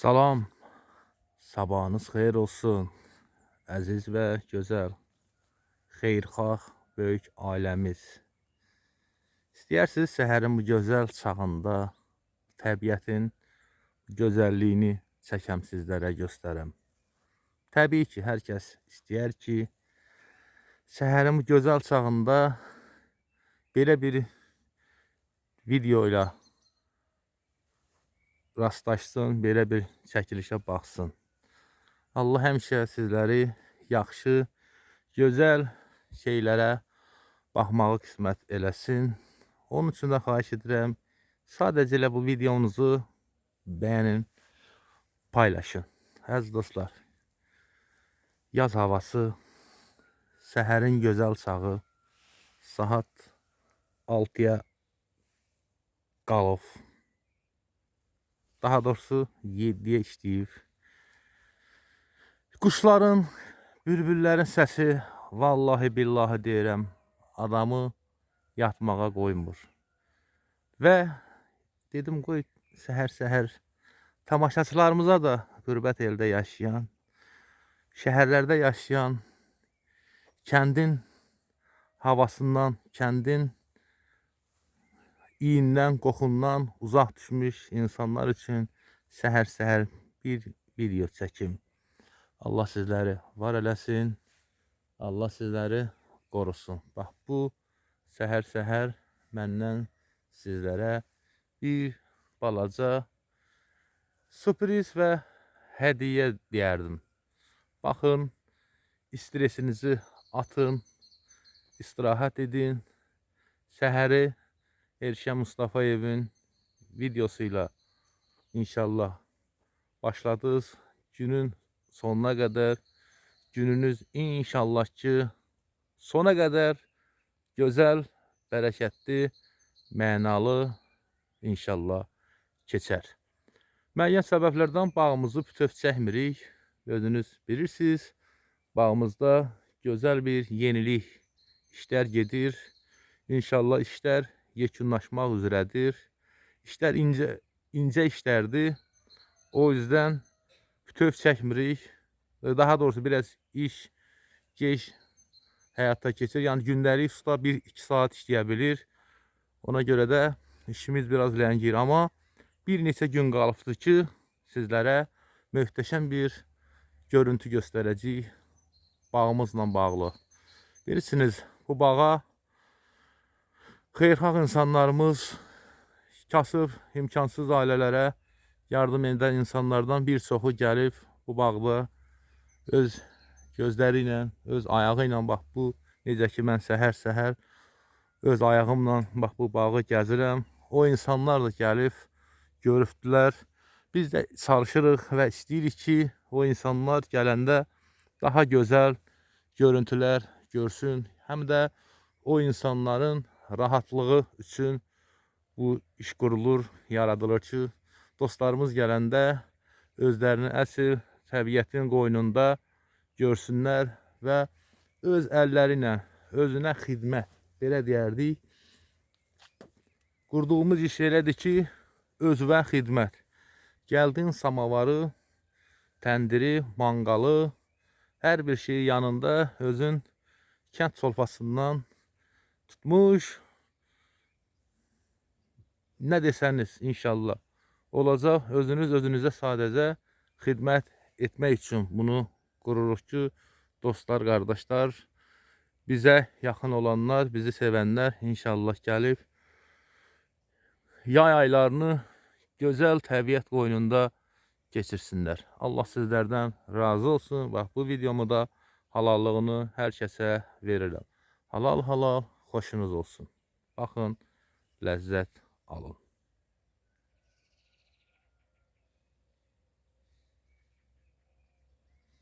Salam, sabahınız xeyir olsun. Əziz və gözəl, xeyirxah, böyük ailəmiz. İstəyirsiniz səhərin bu gözəl çağında təbiətin gözəlliyini çəkəm sizlərə göstərəm. Təbii ki, hər kəs istəyər ki, səhərin bu gözəl çağında belə bir video ilə rastlaşsın, belə bir çəkilişə baxsın. Allah həmişə sizləri yaxşı, gözəl şeylərə baxmağı qismət eləsin. Onun üçün də xahiş edirəm, sadəcə bu videomuzu bəyənin, paylaşın. Əziz dostlar, yaz havası, səhərin gözəl çağı, saat 6-ya qalıb. Daha doğrusu 7-yə işləyib. Quşların, bülbüllərin səsi vallahi billahi deyirəm, adamı yatmağa qoymur. Və dedim qoy səhər-səhər tamaşaçılarımıza da qürbət eldə yaşayan, şəhərlərdə yaşayan, kəndin havasından, kəndin iyindən, qoxundan uzaq düşmüş insanlar üçün səhər-səhər bir video çəkim. Allah sizləri var eləsin. Allah sizləri qorusun. Bax bu səhər-səhər məndən sizlərə bir balaca sürpriz və hədiyyə deyərdim. Baxın, stresinizi atın, istirahət edin. Səhəri Erşən Mustafayevin videosuyla inşallah başladınız. Günün sonuna kadar gününüz inşallah ki sona kadar güzel, bərəkətli, mənalı inşallah keçər. Müəyyən səbəblərdən bağımızı bütöv çəkmirik. Özünüz bilirsiniz. Bağımızda gözəl bir yenilik işler gedir. İnşallah işler yekunlaşmaq üzrədir. İşlər incə incə işlərdir. O yüzden bütöv çəkmirik. Daha doğrusu biraz iş geç həyata keçir. Yəni gündəlik usta 1-2 saat işləyə bilir. Ona görə də işimiz biraz ləngir. Amma bir neçə gün qalıbdır ki, sizlərə möhtəşəm bir görüntü göstərəcəyik bağımızla bağlı. Bilirsiniz, bu bağa xeyirxah insanlarımız kasıb, imkansız ailələrə yardım edən insanlardan bir çoxu gəlib bu bağda öz gözləri ilə, öz ayağı ilə bax bu necə ki mən səhər-səhər öz ayağımla bax bu bağı gəzirəm. O insanlar da gəlib görübdülər. Biz də çalışırıq və istəyirik ki, o insanlar gələndə daha gözəl görüntülər görsün. Həm də o insanların rahatlığı üçün bu iş qurulur, yaradılır ki, dostlarımız gələndə özlərini əsl təbiətin qoynunda görsünlər və öz əlləri ilə özünə xidmət, belə deyərdik. Qurduğumuz iş elədir ki, özünə xidmət. Gəldin samavarı, təndiri, manqalı, hər bir şeyi yanında özün kənd solfasından tutmuş. Ne deseniz inşallah olacak. Özünüz özünüze sadece hizmet etmek için bunu qururuq ki, dostlar, kardeşler, bize yakın olanlar, bizi sevenler inşallah gəlib yay aylarını güzel təbiət qoynunda geçirsinler. Allah sizlerden razı olsun. Bak bu videomu da halallığını hər kəsə verirəm. Halal halal xoşunuz olsun. Baxın, ləzzət alın.